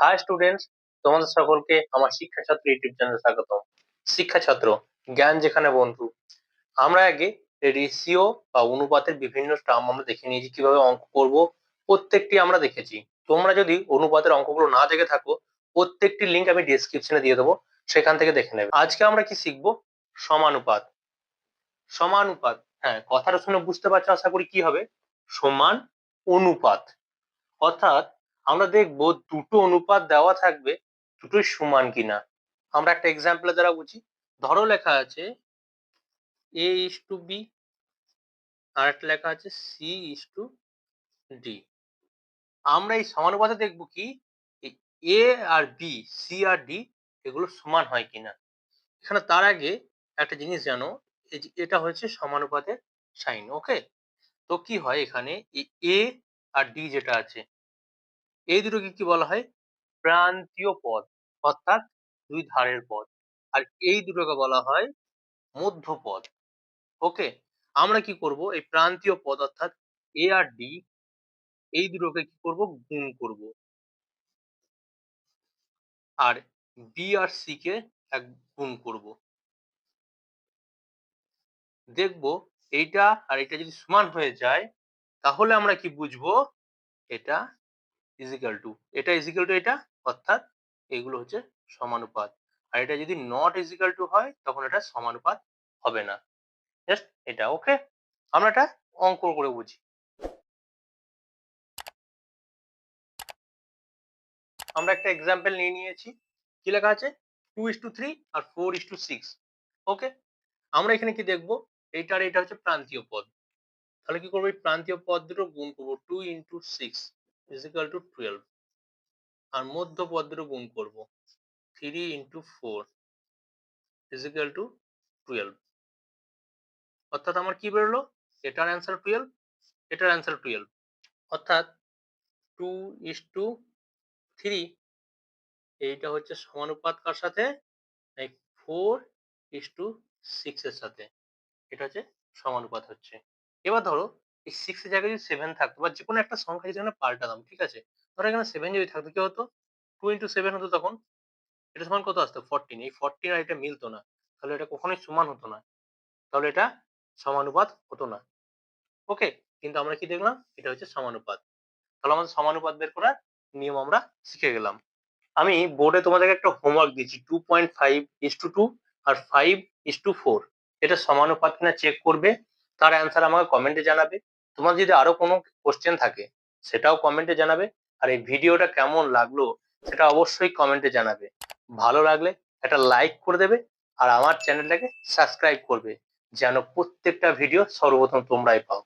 High students তোমাদের সকলকে আমার শিক্ষা ছাত্র ইউটিউব চ্যানেলে স্বাগতম। শিক্ষা ছাত্র, জ্ঞান যেখানে বন্ধু। আমরা আগে রেশিও বা অনুপাতের বিভিন্ন টার্ম আমরা দেখে নিয়েছি, কীভাবে অঙ্ক করব। প্রত্যেকটি আমরা দেখেছি। তোমরা যদি অনুপাতের অঙ্কগুলো না দেখে থাকো, প্রত্যেকটি লিংক আমি ডেসক্রিপশনে দিয়ে দেবো, সেখান থেকে দেখে নেবে। আজকে আমরা কি শিখব? সমানুপাত। সমানুপাত হ্যাঁ কথাটা শুনে বুঝতে পারছ আশা করি কি হবে? সমান অনুপাত। অর্থাৎ আমরা দেখব দুটো অনুপাত দেওয়া থাকবে, দুটোই সমান কিনা। আমরা একটা এক্সাম্পলের দ্বারা বুঝি। ধরো লেখা আছে এ ইস টু বি আর একটা লেখা আছে সি ইস টু ডি আমরা এই সমানুপাতে দেখব কি এ আর বি সি আর ডি এগুলো সমান হয় কিনা। এখানে তার আগে একটা জিনিস জানো এটা হচ্ছে সমানুপাতের সাইন ওকে তো কি হয় এখানে? এ আর ডি যেটা আছে এই দুটোকে কি বলা হয়? প্রান্তীয় পদ, অর্থাৎ দুই ধারের পদ। আর এই দুটোকে বলা হয় মধ্যপদ। ওকে আমরা কি করব? এই প্রান্তীয় পদ, অর্থাৎ এ আর ডি এই দুটোকে কি করব? গুণ করব। আর বি আর সি কে এক গুণ করব। দেখব এইটা আর এটা যদি সমান হয়ে যায়, তাহলে আমরা কি বুঝব? এটা ইজিক্যাল টু এটা ইজিক্যাল টু এটা? অর্থাৎ এগুলো হচ্ছে সমানুপাত। আর এটা যদি নট ইজিক্যাল টু হয়, তখন এটা সমানুপাত হবে না। জাস্ট এটা ওকে আমরা এটা অঙ্ক করে বুঝি। আমরা একটা এক্সাম্পল নিয়ে নিয়েছি। কি লেখা আছে? Two is two three R four is to six okay আমরা এখানে কি দেখব? এইটা আর এটা হচ্ছে প্রান্তীয় পদ। তাহলে কি করব? এই প্রান্তীয় পদ দুটো গুণ করব two into six is equal to twelve আর মধ্য পদ দুটো গুণ করব। Three into four is equal to twelve অর্থাৎ আমার কি বেরোলো? এটার অ্যান্সার টুয়েলভ এটার অ্যান্সার টুয়েলভ অর্থাৎ টু ইস টু থ্রি এইটা হচ্ছে সমানুপাত কার সাথে? এই ফোর ইস টু সিক্স এর সাথে। এটা হচ্ছে সমানুপাত হচ্ছে। এবার ধরো এই সিক্স এর জায়গায় যদি সেভেন থাকতো বা যে কোনো একটা সংখ্যা যদি এখানে পাল্টালাম ঠিক আছে? ধরো এখানে সেভেন যদি থাকতো, কি হতো? টু ইন্টু সেভেন হতো তখন? এটা সমান কত আসতো? ফোরটিন এই ফোরটিন আর এটা মিলতো না। তাহলে এটা কখনোই সমান হতো না। তাহলে এটা সমানুপাত হতো না। ওকে কিন্তু আমরা কি দেখলাম? এটা হচ্ছে সমানুপাত। তাহলে আমাদের সমানুপাত বের করার নিয়ম আমরা শিখে গেলাম। আমি বোর্ডে তোমাদেরকে একটা হোমওয়ার্ক দিয়েছি। Two point five is to two R five is two four এটা সমানুপাত কিনা চেক করবে। তার অ্যান্সার আমাকে কমেন্টে জানাবে। তোমার যদি আরও কোনো কোশ্চেন থাকে, সেটাও কমেন্টে জানাবে। আর এই ভিডিওটা কেমন লাগল, সেটা অবশ্যই কমেন্টে জানাবে। ভালো লাগলে একটা লাইক করে দেবে আর আমার চ্যানেলটাকে সাবস্ক্রাইব করবে, যেন প্রত্যেকটা ভিডিও সর্বপ্রথম তোমরাই পাও।